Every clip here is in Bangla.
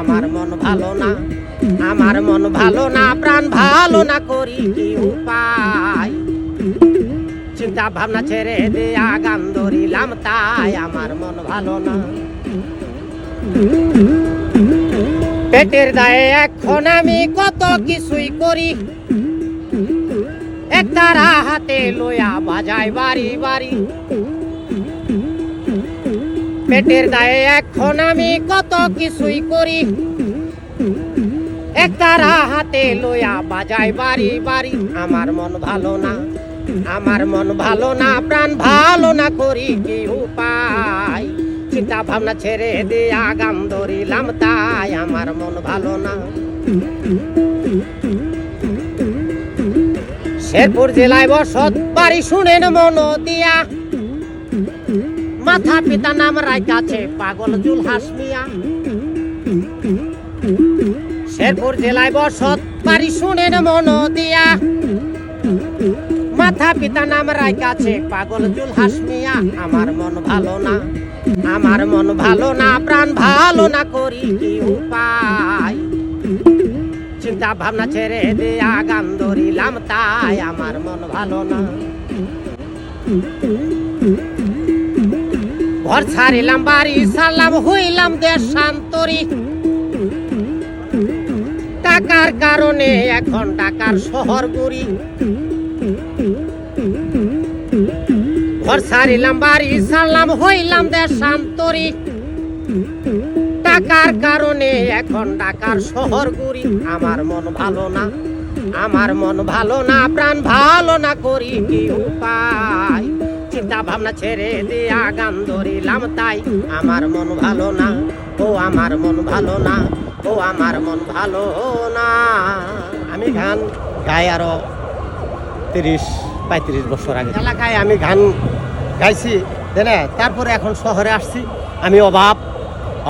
আমার মন ভালো না, আমার মন ভালো না, প্রাণ ভালো না করি কি উপায়? চিন্তা ভাবনা ছেড়ে দেয়া গান ধরিলাম, তাই আমার মন ভালো না। পেটের দায়ে এখন আমি কত কিছুই করি। একতারা হাতে লইয়া বাজাই বাড়ি বাড়ি। পেটের দায়ে এখন আমি কত কিছুই করি। একতারা হাতে লইয়া বাজাই বাড়ি বাড়ি। আমার মন ভালো না, আমার মন ভালো না, প্রাণ ভালো না করি কি উপায় চিন্তা ভাবনা ছেড়ে দিয়া আগাম ধরিলাম তাই আমার মন ভালো না। শেরপুর জেলায় বসত বাড়ি শুনেন মন দিয়া। মাথা পিতা নাম রাইতাছে পাগল জুল হাসমিয়া শেরপুর জেলায় বসত বাড়ি শুনেন মন দিয়া। মাথা পিতা নাম রাইতাছে পাগল জুল হাসমিয়া আমার মন ভালো না, আমার মন ভালো না, প্রাণ ভালো না করি কি উপায়? চিন্তা ভাবনা ছেড়ে দেয়া গান ধরিলাম তাই আমার মন ভালো না। ঘর ছাড়িলাম, বাড়ি ছাড়লাম, হইলাম দেশান্তরি টাকার কারণে এখন টাকার শহর গুড়ি। ঘর ছাড়িলাম, বাড়ি ছাড়লাম, হইলাম দেশান্তরি টাকার কারণে এখন ঢাকার শহর গুড়ি। আমার মন ভালো না, আমার মন ভালো না, প্রাণ ভালো না করি কি উপায়? চিন্তা ভাবনা ছেড়ে দিয়া গান ধরিলাম তাই। আমার মন ভালো না, ও আমার মন ভালো না, ও আমার মন ভালো না। আমি গান গাই আরও তিরিশ, পঁয়ত্রিশ বছর আগে। এলাকায় আমি গান গাইছি না তারপরে এখন শহরে আসছি। আমি অভাব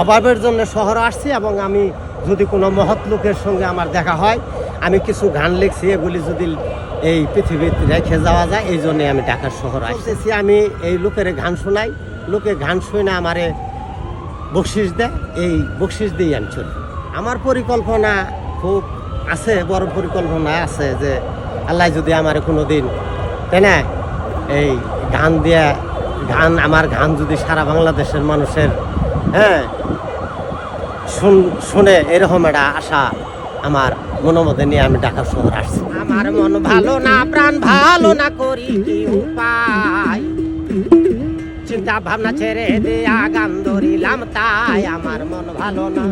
অভাবের জন্য শহরে আসছি এবং আমি যদি কোনো মহৎ লোকের সঙ্গে আমার দেখা হয় আমি কিছু গান লিখছি, এগুলি যদি এই পৃথিবীতে রেখে যাওয়া যায়, এই জন্যে আমি ঢাকার শহর আসতেছি। আমি এই লোকের গান শোনাই, লোকে গান শুনে আমারে বকশিস দেয়, এই বকশিস দিয়ে আমি চলি। আমার পরিকল্পনা খুব আছে, বড় পরিকল্পনা আছে যে আল্লাহ যদি আমার কোনো দিন তাই না? এই গান দিয়া, গান, আমার গান যদি সারা বাংলাদেশের মানুষের হ্যাঁ শুন- শুনে এরকম একটা আশা আমার মনোমতে নিয়ে আমি ঢাকা শহর আসছি। আমার মন ভালো না, প্রাণ ভালো না করি কি উপায়? চিন্তা ভাবনা ছেড়ে দেয়া গান ধরিলাম তাই আমার মন ভালো না।